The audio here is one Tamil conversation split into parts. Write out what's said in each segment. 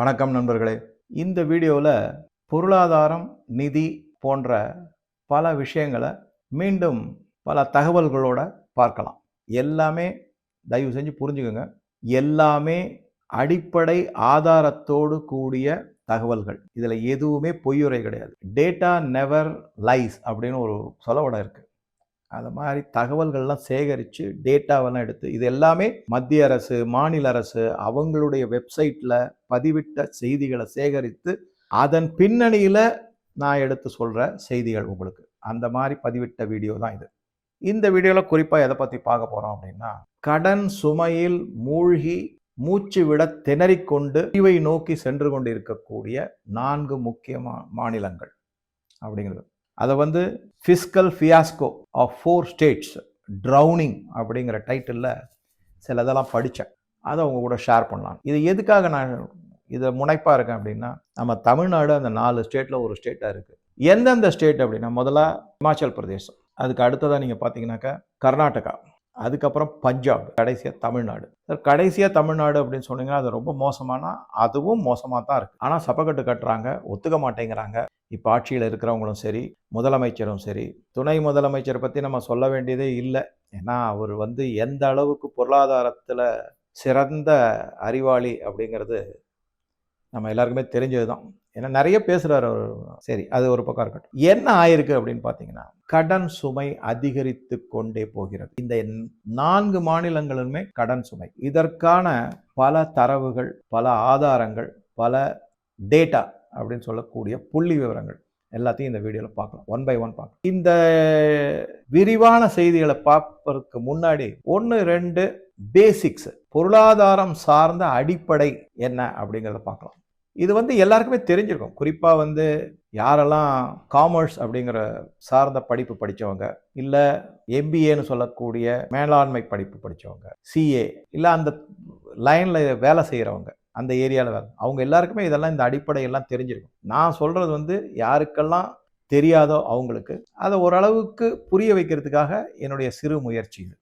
வணக்கம் நண்பர்களே. இந்த வீடியோவில் பொருளாதாரம் நிதி போன்ற பல விஷயங்களை மீண்டும் பல தகவல்களோட பார்க்கலாம். எல்லாமே தயவு செஞ்சு புரிஞ்சுக்கோங்க. எல்லாமே அடிப்படை ஆதாரத்தோடு கூடிய தகவல்கள். இதில் எதுவுமே பொய்யுரை கிடையாது. டேட்டா நெவர் லைஸ் அப்படின்னு ஒரு சொலவடம் இருக்குது அது மாதிரி தகவல்கள்லாம் சேகரித்து டேட்டாவெல்லாம் எடுத்து இது எல்லாமே மத்திய அரசு மாநில அரசு அவங்களுடைய வெப்சைட்டில் பதிவிட்ட செய்திகளை சேகரித்து அதன் பின்னணியில் நான் எடுத்து சொல்கிற செய்திகள் உங்களுக்கு. அந்த மாதிரி பதிவிட்ட வீடியோ தான் இது. இந்த வீடியோவில் குறிப்பாக எதை பற்றி பார்க்க போகிறோம் அப்படின்னா கடன் சுமையில் மூழ்கி மூச்சு விட திணறிக்கொண்டு இவை நோக்கி சென்று கொண்டு இருக்கக்கூடிய நான்கு முக்கிய மாநிலங்கள் அப்படிங்கிறது. அதை வந்து fiscal fiasco of four states drowning அப்படிங்கிற டைட்டிலில் சில இதெல்லாம் படித்தேன் அதை அவங்க கூட ஷேர் பண்ணலாம். இது எதுக்காக நான் இதை முனைப்பாக இருக்கேன் அப்படின்னா நம்ம தமிழ்நாடு அந்த நாலு ஸ்டேட்டில் ஒரு ஸ்டேட்டாக இருக்குது எந்தெந்த ஸ்டேட் அப்படின்னா முதல்ல இமாச்சல் பிரதேசம். அதுக்கு அடுத்ததாக நீங்கள் பார்த்தீங்கன்னாக்கா கர்நாடகா. அதுக்கப்புறம் பஞ்சாப் கடைசியாக தமிழ்நாடு. சார் கடைசியாக தமிழ்நாடு அப்படின்னு சொன்னீங்கன்னா அது ரொம்ப மோசமானா அதுவும் மோசமாக தான் இருக்குது ஆனால் சப்பக்கட்டு கட்டுறாங்க ஒத்துக்க மாட்டேங்கிறாங்க. இப்போ ஆட்சியில் இருக்கிறவங்களும் சரி முதலமைச்சரும் சரி துணை முதலமைச்சரை பற்றி நம்ம சொல்ல வேண்டியதே இல்லை. ஏன்னா அவர் வந்து எந்த அளவுக்கு பொருளாதாரத்தில் சிறந்த அறிவாளி அப்படிங்கிறது நம்ம எல்லாருக்குமே தெரிஞ்சது தான் ஏன்னா நிறைய பேசுகிறார் அவர். சரி அது ஒரு பக்கம் இருக்கட்டும். என்ன ஆயிருக்கு அப்படின்னு பார்த்தீங்கன்னா கடன் சுமை அதிகரித்து கொண்டே போகிறது. இந்த நான்கு மாநிலங்களுமே கடன் சுமை. இதற்கான பல தரவுகள் பல ஆதாரங்கள் பல டேட்டா அப்படின்னு சொல்லக்கூடிய புள்ளி விவரங்கள் எல்லாத்தையும் இந்த வீடியோவில் பார்க்கலாம். ஒன் பை ஒன் பார்க்கலாம். இந்த விரிவான செய்திகளை பார்ப்பதற்கு முன்னாடி ஒன்று ரெண்டு பேசிக்ஸ் பொருளாதாரம் சார்ந்த அடிப்படை என்ன அப்படிங்கிறத பார்க்கலாம். இது வந்து எல்லாருக்குமே தெரிஞ்சிருக்கும். குறிப்பாக வந்து யாரெல்லாம் காமர்ஸ் அப்படிங்கிற சார்ந்த படிப்பு படித்தவங்க இல்லை எம்பிஏன்னு சொல்லக்கூடிய மேலாண்மை படிப்பு படித்தவங்க சிஏ இல்லை அந்த லைனில் வேலை செய்கிறவங்க அந்த ஏரியாவில் வேலை. அவங்க எல்லாருக்குமே இதெல்லாம் இந்த அடிப்படையெல்லாம் தெரிஞ்சிருக்கும். நான் சொல்கிறது வந்து யாருக்கெல்லாம் தெரியாதோ அவங்களுக்கு அதை ஓரளவுக்கு புரிய வைக்கிறதுக்காக என்னுடைய சிறு முயற்சி இது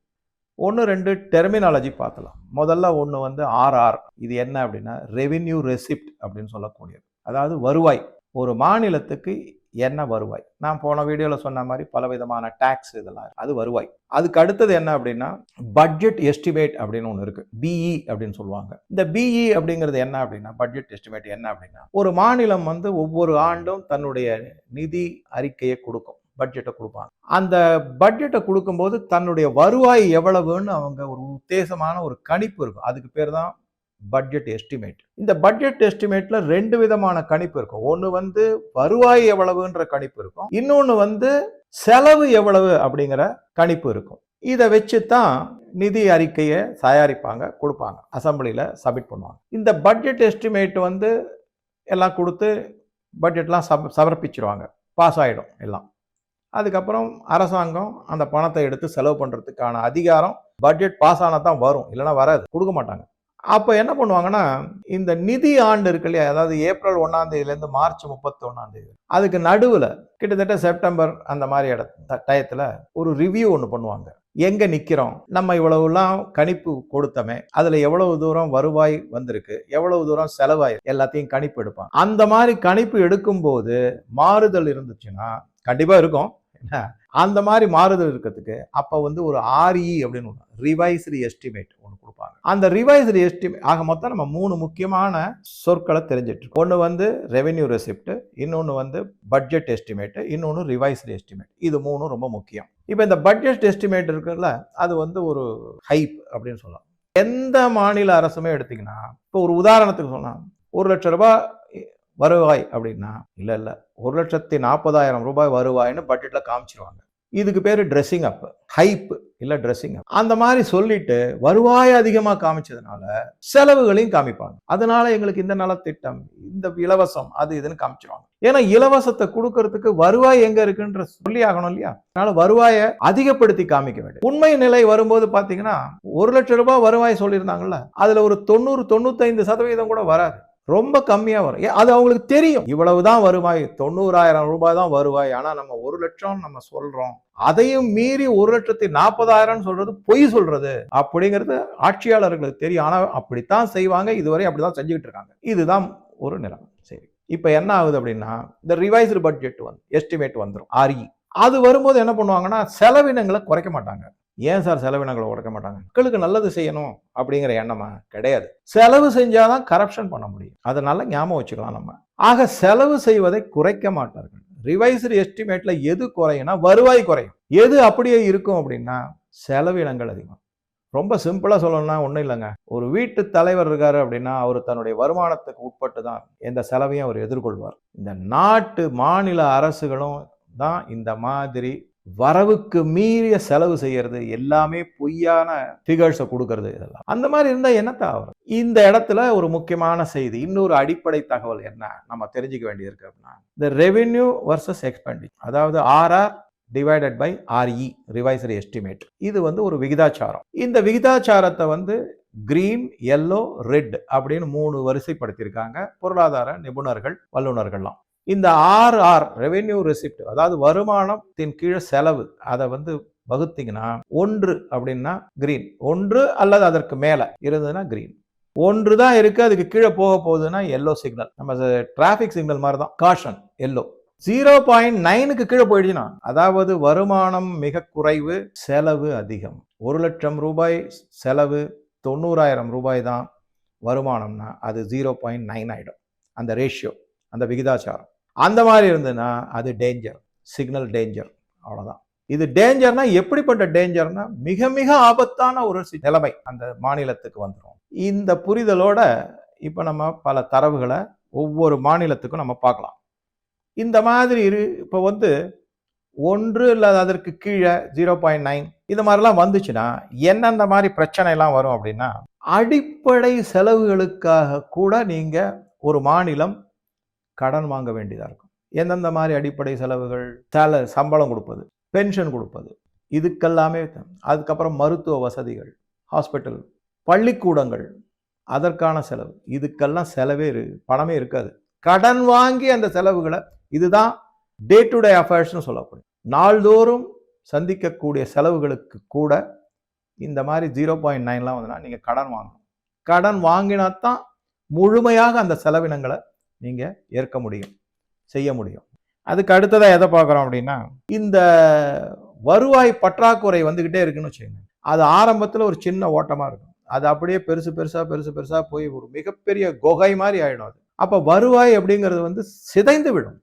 ஒன்று ரெண்டு டெர்மினாலஜி பார்க்கலாம். முதல்ல ஒன்று வந்து ஆர்ஆர் இது என்ன அப்படின்னா ரெவின்யூ ரெசிப்ட் அப்படின்னு சொல்லக்கூடியது. அதாவது வருவாய். ஒரு மாநிலத்துக்கு என்ன வருவாய்? நான் போன வீடியோவில் சொன்ன மாதிரி பலவிதமான டேக்ஸ் இதெல்லாம் அது வருவாய். அதுக்கு அடுத்தது என்ன அப்படின்னா பட்ஜெட் எஸ்டிமேட் அப்படின்னு ஒன்று இருக்குது பிஇ அப்படின்னு சொல்லுவாங்க. இந்த பிஇ அப்படிங்கிறது என்ன அப்படின்னா பட்ஜெட் எஸ்டிமேட் என்ன அப்படின்னா ஒரு மாநிலம் வந்து ஒவ்வொரு ஆண்டும் தன்னுடைய நிதி அறிக்கையை கொடுக்கும். பட்ஜெட்டை கொடுப்பாங்க. அந்த பட்ஜெட்டை கொடுக்கும்போது தன்னுடைய வருவாய் எவ்வளவுன்னு அவங்க ஒரு உத்தேசமான ஒரு கணிப்பு இருக்கும். அதுக்கு பேர் தான் பட்ஜெட் எஸ்டிமேட் இந்த பட்ஜெட் எஸ்டிமேட்ல ரெண்டு விதமான கணிப்பு இருக்கும். ஒன்று வந்து வருவாய் எவ்வளவுன்ற கணிப்பு இருக்கும். இன்னொன்று வந்து செலவு எவ்வளவு அப்படிங்கிற கணிப்பு இருக்கும். இதை வச்சு தான் நிதி அறிக்கையை தயாரிப்பாங்க கொடுப்பாங்க. அசம்பிளியில் சப்மிட் பண்ணுவாங்க. இந்த பட்ஜெட் எஸ்டிமேட் வந்து எல்லாம் கொடுத்து பட்ஜெட்லாம் சப் சமர்ப்பிச்சிருவாங்க. பாஸ் ஆகிடும் எல்லாம். அதுக்கப்புறம் அரசாங்கம் அந்த பணத்தை எடுத்து செலவு பண்ணுறதுக்கான அதிகாரம் பட்ஜெட் பாஸ் ஆனால் தான் வரும். இல்லைன்னா வராது. கொடுக்க மாட்டாங்க. அப்போ என்ன பண்ணுவாங்கன்னா இந்த நிதி ஆண்டு இருக்கு இல்லையா? அதாவது ஏப்ரல் ஒன்றாம் தேதியிலேருந்து மார்ச் முப்பத்தி ஒன்றாம் தேதி. அதுக்கு நடுவில் கிட்டத்தட்ட செப்டம்பர் அந்த மாதிரி இட டயத்தில் ஒரு ரிவ்யூ ஒன்று பண்ணுவாங்க. எங்கே நிற்கிறோம் நம்ம இவ்வளவுலாம் கணிப்பு கொடுத்தமே அதில் எவ்வளவு தூரம் வருவாய் வந்திருக்கு? எவ்வளவு தூரம் செலவாய் எல்லாத்தையும் கணிப்பு எடுப்பாங்க. அந்த மாதிரி கணிப்பு எடுக்கும்போது மாறுதல் இருந்துச்சுன்னா கண்டிப்பாக இருக்கும். என்ன? அந்த மாதிரி மாறுதல் இருக்கிறதுக்கு அப்போ வந்து ஒரு ஆர்இ அப்படின்னு ஒன்று ரிவைஸ்டு எஸ்டிமேட் ஒன்று கொடுப்பாங்க. அந்த ரிவைஸ்டு எஸ்டிமேட் ஆக மொத்தம் நம்ம மூணு முக்கியமான சொற்களை தெரிஞ்சிட்டு ஒன்று வந்து ரெவென்யூ ரெசிப்ட் இன்னொன்று வந்து பட்ஜெட் எஸ்டிமேட்டு இன்னொன்று ரிவைஸ்டு எஸ்டிமேட் இது மூணும் ரொம்ப முக்கியம். இப்போ இந்த பட்ஜெட் எஸ்டிமேட் இருக்குல்ல அது வந்து ஒரு ஹைப் அப்படின்னு சொல்லலாம். எந்த மாநில அரசுமே எடுத்திங்கன்னா இப்போ ஒரு உதாரணத்துக்கு சொன்னால் ஒரு லட்ச ரூபாய் வருவாய் அப்படின்னா இல்லை இல்லை. ஒரு லட்சத்தி நாற்பதாயிரம் ரூபாய் வருவாய்னு பட்ஜெட்டில் காமிச்சிருவாங்க. இதுக்கு பேர் ட்ரெஸ்ஸிங் அப் ஹைப் இல்லை ட்ரெஸ்ஸிங் அப் அந்த மாதிரி சொல்லிட்டு வருவாய் அதிகமாக காமிச்சதுனால செலவுகளையும் காமிப்பாங்க. அதனால எங்களுக்கு இந்த நலத்திட்டம் இந்த இலவசம் அது இதுன்னு காமிச்சிருவாங்க. ஏன்னா இலவசத்தை கொடுக்கறதுக்கு வருவாய் எங்க இருக்குன்ற சொல்லி ஆகணும் இல்லையா? அதனால வருவாயை அதிகப்படுத்தி காமிக்க வேண்டும். உண்மை நிலை வரும்போது பாத்தீங்கன்னா ஒரு லட்சம் ரூபாய் வருவாய் சொல்லியிருந்தாங்கல்ல அதுல ஒரு தொண்ணூறு தொண்ணூத்தைந்து சதவீதம் கூட வராது. ரொம்ப கம்மியாக வரும். ஏன் அது அவங்களுக்கு தெரியும். இவ்வளவு தான் வருவாய். தொண்ணூறாயிரம் ரூபாய் தான் வருவாய். ஆனால் நம்ம ஒரு லட்சம் நம்ம சொல்கிறோம் அதையும் மீறி ஒரு லட்சத்தி நாற்பதாயிரம் சொல்றது பொய் சொல்றது அப்படிங்கிறது ஆட்சியாளர்களுக்கு தெரியும். ஆனால் அப்படித்தான் செய்வாங்க. இதுவரை அப்படிதான் செஞ்சுக்கிட்டு இருக்காங்க. இதுதான் ஒரு நிலைமை. சரி. இப்போ என்ன ஆகுது அப்படின்னா இந்த ரிவைஸ்டு பட்ஜெட் வந்து எஸ்டிமேட் வந்துடும் ஆர்இ அது வரும்போது என்ன பண்ணுவாங்கன்னா செலவினங்களை குறைக்க மாட்டாங்க. ஏன் சார் செலவினங்களை உடைக்க மாட்டாங்க? மக்களுக்கு நல்லது செய்யணும் அப்படிங்கிற எண்ணமா? கிடையாது. செலவு செஞ்சாதான் கரப்ஷன் பண்ண முடியும். அதை நல்லா ஞாபகம் வச்சுக்கலாம் நம்ம. ஆக செலவு செய்வதை குறைக்க மாட்டார்கள். ரிவைஸ்டு எஸ்டிமேட்ல எது குறையும்னா வருவாய் குறையும். எது அப்படியே இருக்கும் அப்படின்னா செலவினங்கள் அதிகம். ரொம்ப சிம்பிளாக சொல்லணும்னா ஒன்றும் இல்லைங்க. ஒரு வீட்டு தலைவர் இருக்காரு அப்படின்னா அவர் தன்னுடைய வருமானத்துக்கு உட்பட்டு தான் எந்த செலவையும் அவர் எதிர்கொள்வார். இந்த நாட்டு மாநில அரசுகளும் தான் இந்த மாதிரி வரவுக்கு மீறிய செலவு செய்யறது எல்லாமே பொய்யான ஃபிகர்ஸை கொடுக்கறது இதெல்லாம். அந்த மாதிரி இருந்தால் என்னத்த ஆகும் இந்த இடத்துல ஒரு முக்கியமான செய்தி இன்னொரு அடிப்படை தகவல் என்ன? நம்ம தெரிஞ்சுக்க வேண்டியிருக்கு அப்படின்னா இந்த ரெவென்யூ வர்சஸ் எக்ஸ்பெண்டிச் அதாவது RR divided by RE revisory estimate இது வந்து ஒரு விகிதாச்சாரம். இந்த விகிதாச்சாரத்தை வந்து கிரீன் எல்லோ ரெட் அப்படின்னு மூணு வரிசைப்படுத்தியிருக்காங்க பொருளாதார நிபுணர்கள் வல்லுநர்கள்லாம். இந்த ஆர்ஆர் ரெவென்யூ ரெசிப்ட் அதாவது வருமானத்தின் கீழே செலவு அதை வந்து வகுத்தீங்கன்னா ஒன்று அப்படின்னா கிரீன் ஒன்று அல்லது அதற்கு மேலே இருந்ததுன்னா கிரீன் ஒன்று தான் இருக்குது அதுக்கு கீழே போக போகுதுன்னா எல்லோ சிக்னல் நம்ம டிராஃபிக் சிக்னல் மாதிரி தான் காஷன் எல்லோ ஜீரோ பாயிண்ட் நைனுக்கு கீழே போயிடுச்சுன்னா அதாவது வருமானம் மிக குறைவு செலவு அதிகம். ஒரு லட்சம் ரூபாய் செலவு தொண்ணூறாயிரம் ரூபாய் தான் வருமானம்னா அது ஜீரோ பாயிண்ட் நைன் ஆகிடும் அந்த ரேஷியோ அந்த விகிதாச்சாரம். அந்த மாதிரி இருந்ததுன்னா அது டேஞ்சர் சிக்னல் டேஞ்சர் அவ்வளோதான் இது டேஞ்சர்னா எப்படிப்பட்ட டேஞ்சர்னா மிக மிக ஆபத்தான ஒரு நிலைமை அந்த மாநிலத்துக்கு வந்துடும் இந்த புரிதலோட இப்போ நம்ம பல தரவுகளை ஒவ்வொரு மாநிலத்துக்கும் நம்ம பார்க்கலாம். இந்த மாதிரி இரு இப்போ வந்து ஒன்று இல்லை அதற்கு கீழே ஜீரோ பாயிண்ட் நைன் இது மாதிரிலாம் வந்துச்சுன்னா என்னென்ன மாதிரி பிரச்சனைலாம் வரும் அப்படின்னா அடிப்படை செலவுகளுக்காக கூட நீங்கள் ஒரு மாநிலம் கடன் வாங்க வேண்டியதாக இருக்கும். எந்தெந்த மாதிரி அடிப்படை செலவுகள் சேல சம்பளம் கொடுப்பது பென்ஷன் கொடுப்பது இதுக்கெல்லாமே அதுக்கப்புறம் மருத்துவ வசதிகள் ஹாஸ்பிட்டல் பள்ளிக்கூடங்கள் அதற்கான செலவு. இதுக்கெல்லாம் செலவே இரு பணமே இருக்காது. கடன் வாங்கி அந்த செலவுகளை இதுதான் டே டு டே அஃபேர்ஸ்னு சொல்லப்படும். நாள்தோறும் சந்திக்கக்கூடிய செலவுகளுக்கு கூட இந்த மாதிரி ஜீரோ பாயிண்ட் நைன்லாம் வந்துன்னா நீங்கள் கடன் வாங்கணும். கடன் வாங்கினா தான் முழுமையாக அந்த செலவினங்களை நீங்கள் ஏற்க முடியும் செய்ய முடியும். அதுக்கு அடுத்ததாக எதை பார்க்குறோம் அப்படின்னா இந்த வருவாய் பற்றாக்குறை வந்துக்கிட்டே இருக்குன்னு வச்சுக்கோங்க. அது ஆரம்பத்தில் ஒரு சின்ன ஓட்டமாக இருக்கும். அது அப்படியே பெருசு பெருசாக பெருசு பெருசாக போய் ஒரு மிகப்பெரிய குகை மாதிரி ஆகிடும் அது. அப்போ வருவாய் அப்படிங்கிறது வந்து சிதைந்து விடும்.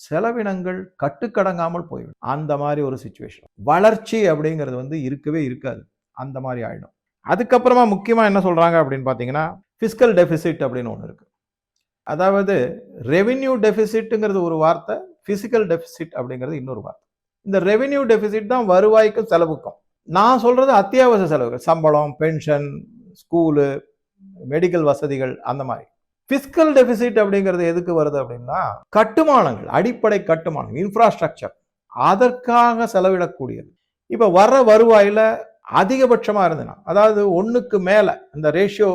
செலவினங்கள் கட்டுக்கடங்காமல் போய்விடும். அந்த மாதிரி ஒரு சுச்சுவேஷன் வளர்ச்சி அப்படிங்கிறது வந்து இருக்கவே இருக்காது. அந்த மாதிரி ஆகிடும் அதுக்கப்புறமா முக்கியமாக என்ன சொல்கிறாங்க அப்படின்னு பார்த்தீங்கன்னா ஃபிஸ்கல் டெபிசிட் அப்படின்னு ஒன்று இருக்குது அதாவது ரெவின்யூ டெபிசிட்டுங்கிறது ஒரு வார்த்தை ஃபிசிக்கல் டெபிசிட் அப்படிங்கிறது இன்னொரு வார்த்தை. இந்த ரெவின்யூ டெபிசிட் தான் வருவாய்க்கும் செலவுக்கும். நான் சொல்கிறது அத்தியாவசிய செலவுகள் சம்பளம் பென்ஷன் ஸ்கூலு மெடிக்கல் வசதிகள் அந்த மாதிரி. ஃபிஸ்கல் டெபிசிட் அப்படிங்கிறது எதுக்கு வருது அப்படின்னா கட்டுமானங்கள் அடிப்படை கட்டுமானம் இன்ஃப்ராஸ்ட்ரக்சர் அதற்காக செலவிடக்கூடியது. இப்போ வர்ற வருவாயில் அதிகபட்சமாக இருந்ததுன்னா அதாவது ஒன்றுக்கு மேலே இந்த ரேஷியோ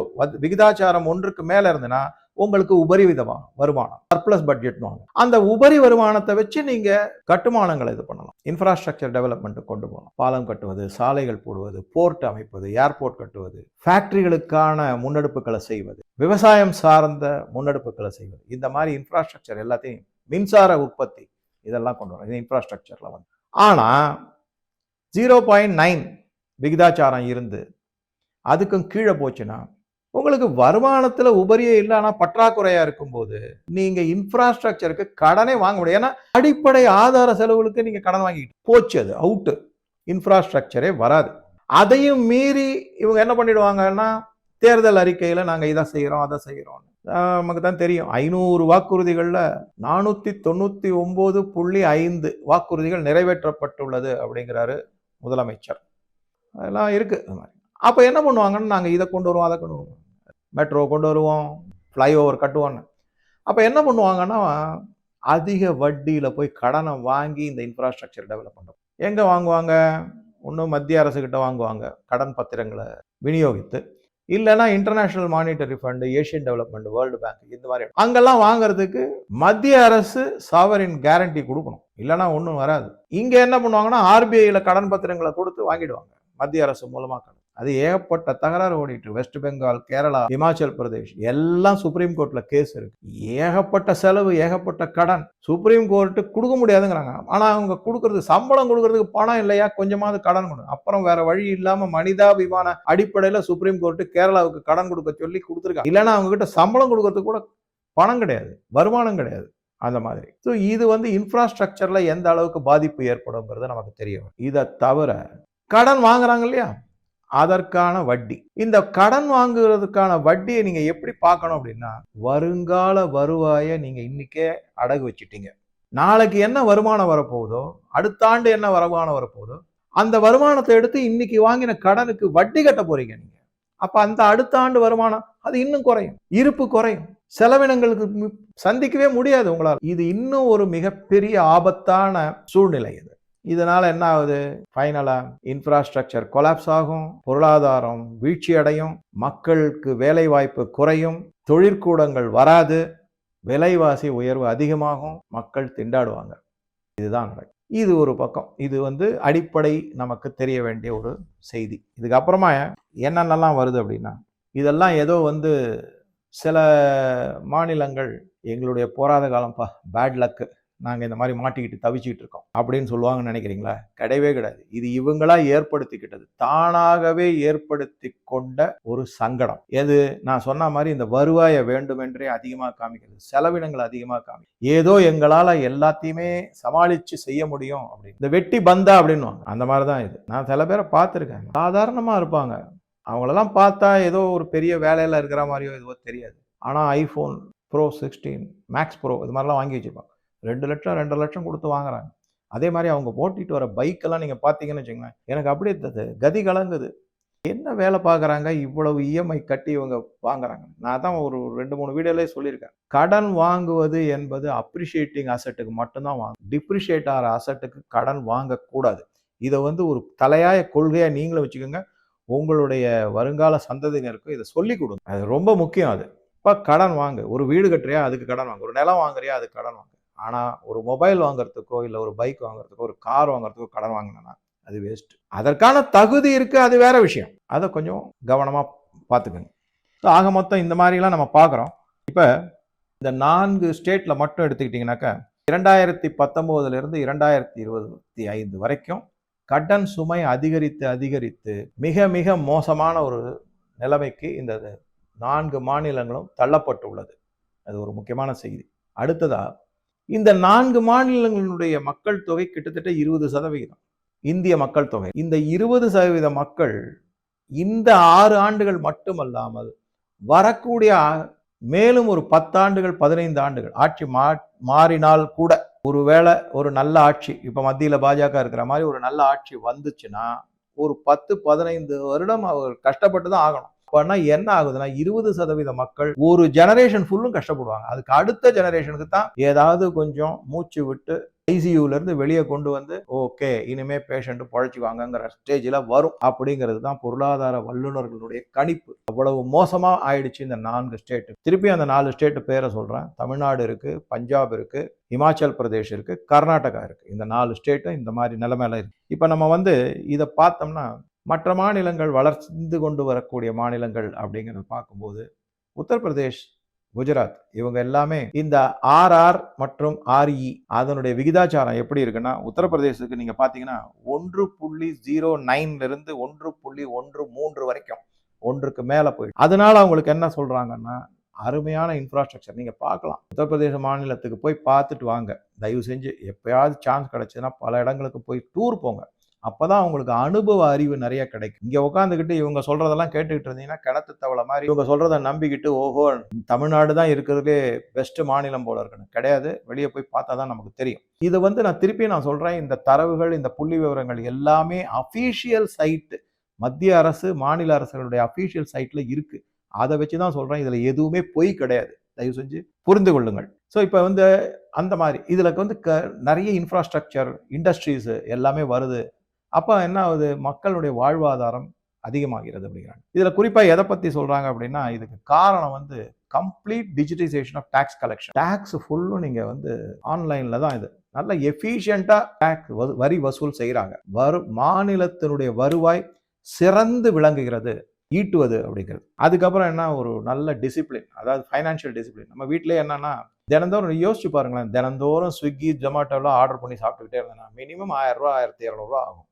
விகிதாச்சாரம் ஒன்றுக்கு மேலே இருந்ததுன்னா உங்களுக்கு உபரி விதமா வருமானம் சர்ப்ளஸ் பட்ஜெட்னு அந்த உபரி வருமானத்தை வச்சு நீங்க கட்டுமானங்களை இது பண்ணலாம். இன்ஃப்ராஸ்ட்ரக்சர் டெவலப்மெண்ட் கொண்டு போகலாம். பாலம் கட்டுவது சாலைகள் போடுவது போர்ட் அமைப்பது ஏர்போர்ட் கட்டுவது ஃபேக்டரிகளுக்கான முன்னெடுப்புகளை செய்வது விவசாயம் சார்ந்த முன்னெடுப்புகளை செய்வது. இந்த மாதிரி இன்ஃப்ராஸ்ட்ரக்சர் எல்லாத்தையும் மின்சார உற்பத்தி இதெல்லாம் கொண்டு வரும் இது இன்ஃப்ராஸ்ட்ரக்சரில் வந்து. ஆனால் ஜீரோ பாயிண்ட் நைன் விகிதாச்சாரம் இருந்து அதுக்கும் கீழே போச்சுன்னா உங்களுக்கு வருமானத்துல உபரியே இல்லை ஆனா பற்றாக்குறையா இருக்கும்போது நீங்க இன்ஃப்ராஸ்ட்ரக்சருக்கு கடனே வாங்க முடியும் ஏன்னா அடிப்படை ஆதார செலவுகளுக்கு நீங்க கடன் வாங்கிட்டு போச்சு அது அவுட்டு இன்ஃப்ராஸ்ட்ரக்சரே வராது. அதையும் மீறி இவங்க என்ன பண்ணிடுவாங்கன்னா தேர்தல் அறிக்கையில நாங்க இதை செய்யறோம் அதை செய்யறோம். நமக்கு தான் தெரியும். ஐநூறு வாக்குறுதிகளில் நானூற்றி தொண்ணூற்றி ஒம்பது புள்ளி ஐந்து வாக்குறுதிகள் நிறைவேற்றப்பட்டுள்ளது அப்படிங்கிறாரு முதலமைச்சர். அதெல்லாம் இருக்குது அப்போ என்ன பண்ணுவாங்கன்னு நாங்கள் இதை கொண்டு வருவோம் அதை கொண்டு வருவோம். மெட்ரோ கொண்டு வருவோம் ஃப்ளைஓவர் கட்டுவோன்னு அப்போ என்ன பண்ணுவாங்கன்னா அதிக வட்டியில் போய் கடனை வாங்கி இந்த இன்ஃப்ராஸ்ட்ரக்சர் டெவலப் பண்ணுறோம் எங்கே வாங்குவாங்க? ஒன்றும் மத்திய அரசுக்கிட்ட வாங்குவாங்க கடன் பத்திரங்களை விநியோகித்து. இல்லைன்னா international monetary fund Asian development world bank இந்த மாதிரி. அங்கெல்லாம் வாங்குறதுக்கு மத்திய அரசு சாவரின் கேரண்டி கொடுக்கணும். இல்லைன்னா ஒன்றும் வராது. இங்கே என்ன பண்ணுவாங்கன்னா ஆர்பிஐயில் கடன் பத்திரங்களை கொடுத்து வாங்கிடுவாங்க மத்திய அரசு மூலமாக அது ஏகப்பட்ட தகராறு ஓடிட்டு வெஸ்ட் பெங்கால் கேரளா இமாச்சல் பிரதேஷ் எல்லாம் சுப்ரீம் கோர்ட்ல கேஸ் இருக்கு. ஏகப்பட்ட செலவு ஏகப்பட்ட கடன் சுப்ரீம் கோர்ட்டு கொடுக்க முடியாதுங்கிறாங்க. ஆனா அவங்க கொடுக்கறது சம்பளம் கொடுக்கறதுக்கு பணம் இல்லையா? கொஞ்சமாவது கடன் கொடுங்க அப்புறம் வேற வழி இல்லாம மனிதாபிமான அடிப்படையில சுப்ரீம் கோர்ட்டு கேரளாவுக்கு கடன் கொடுக்க சொல்லி கொடுத்துருக்காங்க இல்லைன்னா அவங்க கிட்ட சம்பளம் கொடுக்கறதுக்கு கூட பணம் கிடையாது. வருமானம் கிடையாது. அந்த மாதிரி. ஸோ இது வந்து இன்ஃப்ராஸ்ட்ரக்சர்ல எந்த அளவுக்கு பாதிப்பு ஏற்படுங்கிறது நமக்கு தெரியும் இதை தவிர கடன் வாங்குறாங்க இல்லையா? அதற்கான வட்டி. இந்த கடன் வாங்குறதுக்கான வட்டியை நீங்க எப்படி பார்க்கணும் அப்படின்னா வருங்கால வருவாயை நீங்க இன்னைக்கே அடகு வச்சிட்டீங்க. நாளைக்கு என்ன வருமானம் வரப்போகுதோ அடுத்த ஆண்டு என்ன வருமானம் வரப்போகுதோ அந்த வருமானத்தை எடுத்து இன்னைக்கு வாங்கின கடனுக்கு வட்டி கட்ட போறீங்க நீங்க. அப்ப அந்த அடுத்த ஆண்டு வருமானம் அது இன்னும் குறையும். இருப்பு குறையும். செலவினங்களுக்கு சந்திக்கவே முடியாது உங்களால். இது இன்னும் ஒரு மிகப்பெரிய ஆபத்தான சூழ்நிலை இது இதனால் என்ன ஆகுது ஃபைனலாக இன்ஃப்ராஸ்ட்ரக்சர் கொலாப்ஸ் ஆகும் பொருளாதாரம் வீழ்ச்சி அடையும் மக்களுக்கு வேலைவாய்ப்பு குறையும் தொழிற்கூடங்கள் வராது விலைவாசி உயர்வு அதிகமாகும் மக்கள் திண்டாடுவாங்க. இதுதான் நடக்கும் இது ஒரு பக்கம். இது வந்து அடிப்படை நமக்கு தெரிய வேண்டிய ஒரு செய்தி. இதுக்கப்புறமா என்னென்னலாம் வருது அப்படின்னா இதெல்லாம் ஏதோ வந்து சில மாநிலங்கள் எங்களுடைய போராத காலம் பா பேட் லக்கு நாங்கள் இந்த மாதிரி மாட்டிக்கிட்டு தவிச்சுக்கிட்டு இருக்கோம் அப்படின்னு சொல்லுவாங்கன்னு நினைக்கிறீங்களா? கிடையவே கிடையாது. இது இவங்களா ஏற்படுத்திக்கிட்டது. தானாகவே ஏற்படுத்தி கொண்ட ஒரு சங்கடம். எது? நான் சொன்ன மாதிரி இந்த வருவாயை வேண்டுமென்றே அதிகமாக காமிக்கிறது. செலவினங்கள் அதிகமாக காமி ஏதோ எங்களால் எல்லாத்தையுமே சமாளித்து செய்ய முடியும் அப்படின்னு இந்த வெட்டி பந்தா அப்படின்னுவாங்க. அந்த மாதிரி தான் இது. நான் சில பேரை பார்த்துருக்கேன். சாதாரணமாக இருப்பாங்க. அவங்களெல்லாம் பார்த்தா ஏதோ ஒரு பெரிய வேலையில் இருக்கிற மாதிரியோ எதுவோ தெரியாது. ஆனால் iPhone pro sixteen max pro இது மாதிரிலாம் வாங்கி வச்சுருப்பாங்க. ரெண்டு லட்சம் ரெண்டரை லட்சம் கொடுத்து வாங்குறாங்க. அதே மாதிரி அவங்க ஓட்டிட்டு வர பைக்கெல்லாம் நீங்கள் பார்த்தீங்கன்னு வச்சுங்களேன் எனக்கு அப்படியே கதி கலங்குது. என்ன வேலை பார்க்குறாங்க? இவ்வளவு இஎம்ஐ கட்டி இவங்க வாங்குறாங்க. நான் தான் ஒரு ரெண்டு மூணு வீடியோலேயே சொல்லியிருக்கேன். கடன் வாங்குவது என்பது அப்ரிஷியேட்டிங் அசட்டுக்கு மட்டும்தான் வாங்க டிப்ரிஷியேட் ஆகிற அசட்டுக்கு கடன் வாங்கக்கூடாது. இதை வந்து ஒரு தலையாய கொள்கையாக நீங்களும் வச்சுக்கோங்க. உங்களுடைய வருங்கால சந்ததியினருக்கும் இதை சொல்லி கொடுங்க. அது ரொம்ப முக்கியம் அது. இப்போ கடன் வாங்கு. ஒரு வீடு கட்டுறியா அதுக்கு கடன் வாங்க. ஒரு நிலம் வாங்குறியா அதுக்கு கடன் வாங்க. ஆனால் ஒரு மொபைல் வாங்குறதுக்கோ இல்லை ஒரு பைக் வாங்குறதுக்கோ ஒரு கார் வாங்குறதுக்கோ கடன் வாங்கினேன்னா அது வேஸ்ட் அதற்கான தகுதி இருக்குது அது வேற விஷயம். அதை கொஞ்சம் கவனமாக பார்த்துக்கோங்க ஸோ ஆக மொத்தம் இந்த மாதிரிலாம் நம்ம பார்க்குறோம். இப்போ இந்த நான்கு ஸ்டேட்டில் மட்டும் எடுத்துக்கிட்டிங்கனாக்கா இரண்டாயிரத்தி பத்தொம்போதுலேருந்து இரண்டாயிரத்தி இருபத்தி ஐந்து வரைக்கும் கடன் சுமை அதிகரித்து அதிகரித்து மிக மிக மோசமான ஒரு நிலைமைக்கு இந்த நான்கு மாநிலங்களும் தள்ளப்பட்டுள்ளது. அது ஒரு முக்கியமான செய்தி. அடுத்ததாக இந்த நான்கு மாநிலங்களுடைய மக்கள் தொகை கிட்டத்தட்ட இருபது சதவிகிதம். இந்திய மக்கள் தொகை. இந்த இருபது சதவீத மக்கள் இந்த ஆறு ஆண்டுகள் மட்டுமல்லாமல் வரக்கூடிய மேலும் ஒரு பத்தாண்டுகள் பதினைந்து ஆண்டுகள் ஆட்சி மா மாறினால் கூட ஒருவேளை ஒரு நல்ல ஆட்சி இப்ப மத்தியில பாஜக இருக்கிற மாதிரி ஒரு நல்ல ஆட்சி வந்துச்சுன்னா ஒரு பத்து பதினைந்து வருடம் அவர் கஷ்டப்பட்டு தான் ஆகணும். அப்பனா என்ன ஆகுதுன்னா இருபது சதவீத மக்கள் ஒரு ஜெனரேஷன் ஃபுல்லும் கஷ்டப்படுவாங்க. அதுக்கு அடுத்த ஜெனரேஷனுக்கு தான் ஏதாவது கொஞ்சம் மூச்சு விட்டு ஐசியூலேருந்து வெளியே கொண்டு வந்து ஓகே இனிமே பேஷண்ட் பழச்சிவாங்கங்கிற ஸ்டேஜில் வரும். அப்படிங்கிறது தான் பொருளாதார வல்லுநர்களுடைய கணிப்பு. அவ்வளவு மோசமாக ஆயிடுச்சு இந்த நான்கு ஸ்டேட்டு திருப்பி அந்த நாலு ஸ்டேட்டு பேரை சொல்கிறேன் தமிழ்நாடு இருக்குது பஞ்சாப் இருக்குது இமாச்சல் பிரதேஷ் இருக்குது கர்நாடகா இருக்குது இந்த நாலு ஸ்டேட்டும் இந்த மாதிரி நிலைமையில இருக்குது இப்போ நம்ம வந்து இதை பார்த்தோம்னா மற்ற மாநிலங்கள் வளர்ந்து கொண்டு வரக்கூடிய மாநிலங்கள் அப்படிங்கிறத பார்க்கும்போது உத்தரப்பிரதேஷ் குஜராத் இவங்க எல்லாமே இந்த ஆர்ஆர் மற்றும் ஆர்இ அதனுடைய விகிதாச்சாரம் எப்படி இருக்குன்னா உத்தரப்பிரதேசத்துக்கு நீங்கள் பார்த்தீங்கன்னா ஒன்று புள்ளி ஜீரோ நைன்ல இருந்து ஒன்று புள்ளி ஒன்று மூன்று வரைக்கும் ஒன்றுக்கு மேலே போயிடும் அதனால அவங்களுக்கு என்ன சொல்கிறாங்கன்னா அருமையான இன்ஃப்ராஸ்ட்ரக்சர் நீங்கள் பார்க்கலாம். உத்தரப்பிரதேச மாநிலத்துக்கு போய் பார்த்துட்டு வாங்க. தயவு செஞ்சு எப்பயாவது சான்ஸ் கிடைச்சதுன்னா பல இடங்களுக்கு போய் டூர் போங்க. அப்பதான் அவங்களுக்கு அனுபவ அறிவு நிறைய கிடைக்கும். இங்க உட்காந்துக்கிட்டு இவங்க சொல்றதெல்லாம் கேட்டுக்கிட்டு இருந்தீங்கன்னா கிணத்து தவளை மாதிரி இவங்க சொல்றத நம்பிக்கிட்டு ஓஹோ தமிழ்நாடு தான் இருக்கிறதுலே பெஸ்ட் மாநிலம் போல இருக்கணும் கிடையாது. வெளியே போய் பார்த்தா தான் நமக்கு தெரியும். இது வந்து நான் திருப்பி நான் சொல்றேன். இந்த தரவுகள் இந்த புள்ளி விவரங்கள் எல்லாமே அஃபீஷியல் சைட்டு மத்திய அரசு மாநில அரசுகளுடைய அஃபீஷியல் சைட்ல இருக்கு. அதை வச்சு தான் சொல்றேன். இதுல எதுவுமே பொய் கிடையாது. தயவு செஞ்சு புரிந்து கொள்ளுங்கள். ஸோ இப்போ வந்து அந்த மாதிரி. இதில் வந்து க நிறைய இன்ஃப்ராஸ்ட்ரக்சர் இண்டஸ்ட்ரீஸு எல்லாமே வருது. அப்போ என்ன ஆகுது? மக்களுடைய வாழ்வாதாரம் அதிகமாகிறது அப்படிங்கிறாங்க. இதில் குறிப்பாக எதை பற்றி சொல்கிறாங்க அப்படின்னா இதுக்கு காரணம் வந்து complete digitization of tax collection tax ஃபுல்லும் நீங்கள் வந்து ஆன்லைனில் தான் இது. நல்ல எஃபிஷியண்ட்டாக டேக்ஸ் வரி வசூல் செய்கிறாங்க வரு மாநிலத்தினுடைய வருவாய் சிறந்து விளங்குகிறது ஈட்டுவது அப்படிங்கிறது. அதுக்கப்புறம் என்ன? ஒரு நல்ல டிசிப்ளின் அதாவது ஃபைனான்ஷியல் டிசிப்ளின் நம்ம வீட்டிலே என்னன்னா தினந்தோறும் யோசிச்சு பாருங்களேன். தினந்தோறும் ஸ்விக்கி ஜொமேட்டோலாம் ஆர்டர் பண்ணி சாப்பிட்டுக்கிட்டே இருந்தேன்னா மினிமம் ஆயிரம் ரூபா ஆயிரத்தி இரநூறுவா ஆகும்.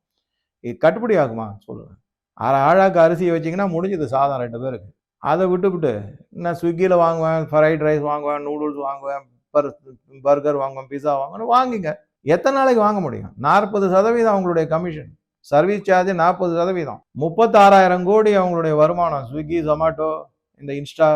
இது கட்டுப்படி ஆகுமா? சொல்லுங்கள் அரை ஆழாக்கு அரிசியை வச்சிங்கன்னா முடிஞ்சது சாதம் ரெண்டு பேருக்கு. அதை விட்டுவிட்டு நான் ஸ்விக்கியில் வாங்குவேன் ஃப்ரைட் ரைஸ் வாங்குவேன் நூடுல்ஸ் வாங்குவேன் பர் பர்கர் வாங்குவேன் பிஸா வாங்குவேன் வாங்குங்க. எத்தனை நாளைக்கு வாங்க முடியும்? நாற்பது சதவீதம் அவங்களுடைய கமிஷன் சர்வீஸ் சார்ஜ் நாற்பது சதவீதம். முப்பத்தாறாயிரம் கோடி அவங்களுடைய வருமானம். ஸ்விக்கி ஜொமேட்டோ இந்த இன்ஸ்டா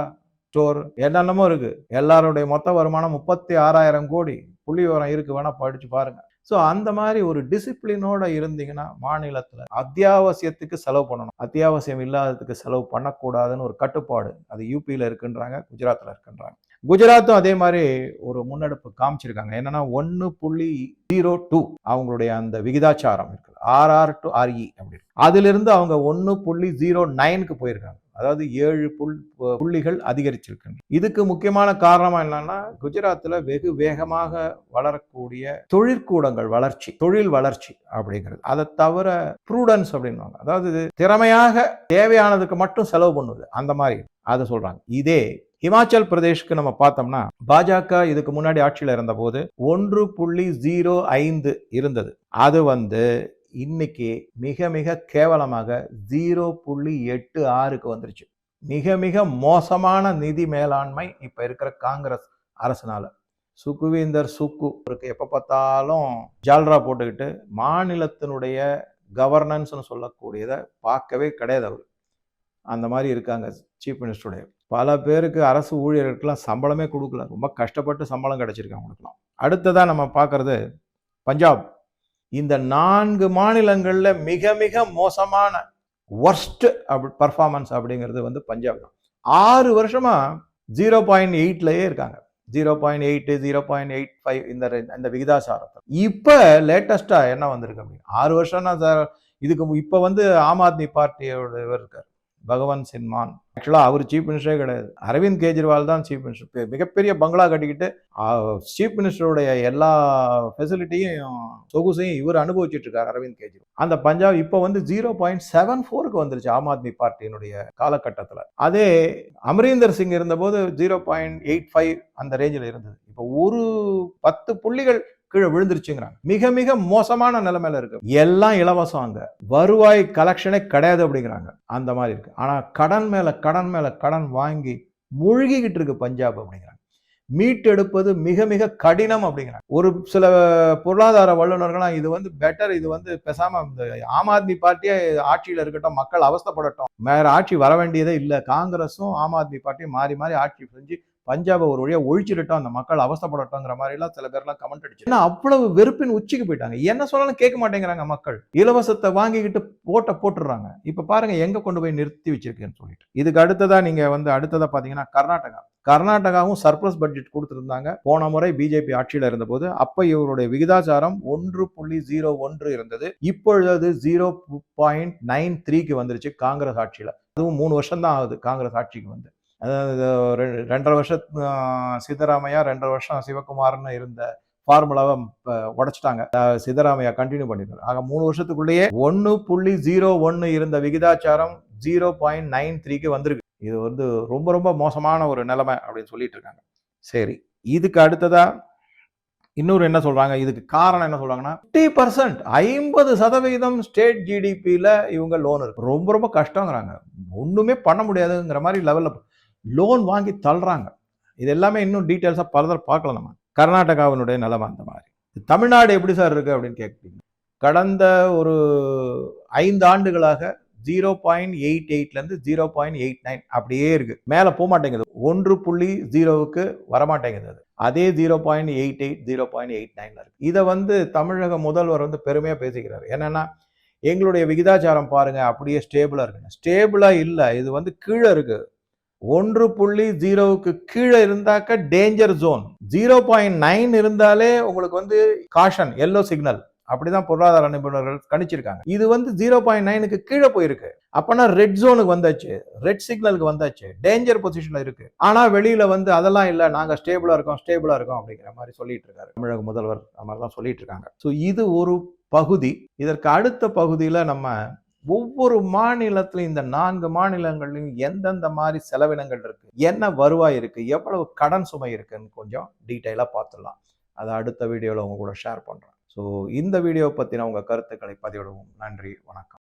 ஸ்டோர் என்னென்னமோ இருக்குது எல்லாருடைய மொத்த வருமானம் முப்பத்தி ஆறாயிரம் கோடி. புள்ளி விவரம் இருக்குது வேணால் படித்து பாருங்கள் ஸோ அந்த மாதிரி ஒரு டிசிப்ளினோட இருந்தீங்கன்னா மாநிலத்தில் அத்தியாவசியத்துக்கு செலவு பண்ணணும். அத்தியாவசியம் இல்லாததுக்கு செலவு பண்ணக்கூடாதுன்னு ஒரு கட்டுப்பாடு. அது யூபியில் இருக்குன்றாங்க குஜராத்தில் இருக்குன்றாங்க. குஜராத்தும் அதே மாதிரி ஒரு முன்னெடுப்பு காமிச்சிருக்காங்க. என்னன்னா ஒன்று புள்ளி ஜீரோ டூ அவங்களுடைய அந்த விகிதாச்சாரம் இருக்குது. ஆர்ஆர் டு ஆர்இ அப்படி அதிலிருந்து அவங்க ஒன்று புள்ளி ஜீரோ நைனுக்கு போயிருக்காங்க. அதாவது ஏழு புல் புள்ளிகள் அதிகரிச்சிருக்கின்றன. இதுக்கு முக்கியமான காரணம் என்னன்னா குஜராத்தில் வெகு வேகமாக வளரக்கூடிய தொழிற்கூடங்கள் வளர்ச்சி தொழில் வளர்ச்சி அப்படிங்கிறது. அதை தவிர ப்ரூடன்ஸ் அப்படின்வாங்க அதாவது திறமையாக தேவையானதுக்கு மட்டும் செலவு பண்ணுவது. அந்த மாதிரி அதை சொல்றாங்க. இதே ஹிமாச்சல் பிரதேஷ்க்கு நம்ம பார்த்தோம்னா பாஜக இதுக்கு முன்னாடி ஆட்சியில் இருந்தபோது ஒன்று புள்ளி ஜீரோ ஐந்து இருந்தது. அது வந்து இன்னைக்கு மிக மிக கேவலமாக ஜீரோ புள்ளி எட்டு ஆறுக்கு வந்துருச்சு. மிக மிக மோசமான நிதி மேலாண்மை இப்போ இருக்கிற காங்கிரஸ் அரசுனால. சுக்குவீந்தர் சுக்கு இருக்கு எப்போ பார்த்தாலும் ஜால்ரா போட்டுக்கிட்டு மாநிலத்தினுடைய கவர்னன்ஸ்னு சொல்லக்கூடியதை பார்க்கவே கிடையாது அவர். அந்த மாதிரி இருக்காங்க சீஃப் மினிஸ்டருடைய பல பேருக்கு அரசு ஊழியர்களுக்கெல்லாம் சம்பளமே கொடுக்கல. ரொம்ப கஷ்டப்பட்டு சம்பளம் கிடச்சிருக்கு அவங்களுக்குலாம் அடுத்ததாக நம்ம பார்க்குறது பஞ்சாப். இந்த நான்கு மாநிலங்களில் மிக மிக மோசமான ஒர்ஸ்ட் அப்படி பர்ஃபார்மன்ஸ் அப்படிங்கிறது வந்து பஞ்சாப் தான். ஆறு வருஷமாக ஜீரோ பாயிண்ட் எயிட்லயே இருக்காங்க. Zero point eight zero point eight five இந்த இந்த விகிதாசாரத்தை இப்போ லேட்டஸ்ட்டாக என்ன வந்திருக்கு அப்படின்னு ஆறு வருஷம்னா சார் இதுக்கு இப்போ வந்து ஆம் ஆத்மி பார்ட்டியோட இவர் இருக்கார். பகவான் சின்மான். ஆக்சுவலாக அவர் சீஃப் மினிஸ்டரே கிடையாது. அரவிந்த் கெஜ்ரிவால் தான் சீஃப் மினிஸ்டர் மிகப்பெரிய பங்களா கட்டிக்கிட்டு சீஃப் மினிஸ்டருடைய எல்லா ஃபெசிலிட்டியும் சொகுசையும் இவர் அனுபவிச்சுட்டு இருக்கார் அரவிந்த் கெஜ்ரிவால். அந்த பஞ்சாப் இப்போ வந்து ஜீரோ பாயிண்ட் செவன் ஃபோருக்கு வந்துருச்சு ஆம் ஆத்மி பார்ட்டியினுடைய காலகட்டத்தில். அதே அமரீந்தர் சிங் இருந்தபோது ஜீரோ பாயிண்ட் எயிட் ஃபைவ் அந்த ரேஞ்சில் இருந்தது. இப்போ ஒரு பத்து புள்ளிகள் கீழே விழுந்துருச்சுங்கிறாங்க. மிக மிக மோசமான நிலைமையில இருக்கு. எல்லாம் இலவசம் அங்க. வருவாய் கலெக்ஷனே கிடையாது அப்படிங்கிறாங்க. அந்த மாதிரி இருக்கு. ஆனா கடன் மேல கடன் மேல கடன் வாங்கி மூழ்கிக்கிட்டு இருக்கு பஞ்சாப் அப்படிங்கிறாங்க. மீட்டெடுப்பது மிக மிக கடினம் அப்படிங்கிறாங்க. ஒரு சில பொருளாதார வல்லுநர்கள்லாம் இது வந்து பெட்டர் இது வந்து பேசாம இந்த ஆம் ஆத்மி பார்ட்டியே ஆட்சியில் இருக்கட்டும் மக்கள் அவஸ்தப்படட்டும். வேற ஆட்சி வர வேண்டியதே இல்லை. காங்கிரஸும் ஆம் ஆத்மி பார்ட்டியும் மாறி மாறி ஆட்சி செஞ்சு பஞ்சாபை ஒரு வழியாக ஒழிச்சிடட்டும். அந்த மக்கள் அவஸ்தைப்படட்டும்ங்கிற மாதிரிலாம் சில பேர்லாம் கமெண்ட் அடிச்சு. ஏன்னா அவ்வளவு வெறுப்பின் உச்சிக்கு போயிட்டாங்க. என்ன சொன்னாலும் கேட்க மாட்டேங்கிறாங்க மக்கள். இலவசத்தை வாங்கிக்கிட்டு போட்ட போட்டுடுறாங்க. இப்போ பாருங்க எங்கே கொண்டு போய் நிறுத்தி வச்சிருக்கேன்னு சொல்லிட்டு. இதுக்கு அடுத்ததாக நீங்கள் வந்து அடுத்ததாக பார்த்தீங்கன்னா கர்நாடகா. கர்நாடகாவும் சர்ப்ளஸ் பட்ஜெட் கொடுத்துருந்தாங்க. போன முறை பிஜேபி ஆட்சியில் இருந்தபோது அப்போ இவருடைய விகிதாச்சாரம் ஒன்று புள்ளி ஜீரோ ஒன்று இருந்தது. இப்பொழுது ஜீரோ பாயிண்ட் நைன் த்ரீக்கு வந்துருச்சு காங்கிரஸ் ஆட்சியில். அதுவும் மூணு வருஷம் தான் ஆகுது காங்கிரஸ் ஆட்சிக்கு வந்து. அதாவது ரெண்டரை வருஷம் சித்தராமையா ரெண்டரை வருஷம் சிவகுமார்னு இருந்த ஃபார்முலாவை உடைச்சிட்டாங்க. சித்தராமையா கண்டினியூ பண்ணிருக்காரு ஆக மூணு வருஷத்துக்குள்ளேயே ஒன்று புள்ளி ஜீரோ ஒன்று இருந்த விகிதாச்சாரம் ஜீரோ பாயிண்ட் நைன் த்ரீக்கு வந்திருக்கு. இது வந்து ரொம்ப ரொம்ப மோசமான ஒரு நிலைமை அப்படின்னு சொல்லிட்டு இருக்காங்க சரி இதுக்கு அடுத்ததாக இன்னொரு என்ன சொல்கிறாங்க இதுக்கு காரணம் என்ன சொல்கிறாங்கன்னா ஃபிஃப்டி பர்சன்ட் ஐம்பது சதவீதம் ஸ்டேட் ஜிடிபியில் இவங்க லோன் இருக்கு. ரொம்ப ரொம்ப கஷ்டங்கிறாங்க. ஒன்றுமே பண்ண முடியாதுங்கிற மாதிரி லெவலில் லோன் வாங்கி தள்ளுறாங்க. இது எல்லாமே இன்னும் டீட்டெயில்ஸாக பலதர் பார்க்கலாம் நம்ம. கர்நாடகாவினுடைய நிலைமை அந்த மாதிரி. தமிழ்நாடு எப்படி சார் இருக்குது அப்படின்னு கேட்குறீங்க கடந்த ஒரு ஐந்து ஆண்டுகளாக ஜீரோ பாயிண்ட் எயிட் எயிட்லேருந்து ஜீரோ பாயிண்ட் எயிட் நைன் அப்படியே இருக்குது மேலே போக மாட்டேங்குது. ஒன்று புள்ளி ஜீரோவுக்கு வரமாட்டேங்குது அது. அதே zero point eight eight zero point eight நைனில் இருக்குது இதை வந்து தமிழக முதல்வர் வந்து பெருமையாக பேசிக்கிறார். என்னென்னா எங்களுடைய விகிதாச்சாரம் பாருங்கள் அப்படியே ஸ்டேபிளாக இருக்குங்க. ஸ்டேபிளாக இல்லை இது வந்து கீழே இருக்குது ஒன்று புள்ளி ஜீரோவுக்கு கீழே இருந்தாக்க danger zone zero point nine இருந்தாலே உங்களுக்கு வந்து காஷன் எல்லோ சிக்னல் அப்படிதான் பொருளாதார நிபுணர்கள் கணிச்சிருக்காங்க. இது வந்து ஜீரோ பாயிண்ட் நைனுக்கு கீழே போயிருக்கு. அப்பனா ரெட் ஜோனுக்கு வந்தாச்சு. ரெட் சிக்னலுக்கு வந்தாச்சு. டேஞ்சர் பொசிஷன்ல இருக்கு. ஆனா வெளியில வந்து அதெல்லாம் இல்ல. நாங்க ஸ்டேபிளா இருக்கோம் ஸ்டேபிளா இருக்கோம் அப்படிங்கிற மாதிரி சொல்லிட்டு இருக்காரு. தமிழக முதல்வர் அந்த மாதிரிலாம் சொல்லிட்டு இருக்காங்க. ஸோ இது ஒரு பகுதி. இதற்கு அடுத்த பகுதியில நம்ம ஒவ்வொரு மாநிலத்திலும் இந்த நான்கு மாநிலங்கள்லையும் எந்தெந்த மாதிரி செலவினங்கள் இருக்கு? என்ன வருவாய் இருக்கு? எவ்வளவு கடன் சுமை இருக்குன்னு கொஞ்சம் டீட்டெயிலாக பார்த்துடலாம். அதை அடுத்த வீடியோவில் உங்க கூட ஷேர் பண்ணுறேன் ஸோ இந்த வீடியோ பற்றின உங்கள் கருத்துக்களை பதிவிடவும். நன்றி வணக்கம்.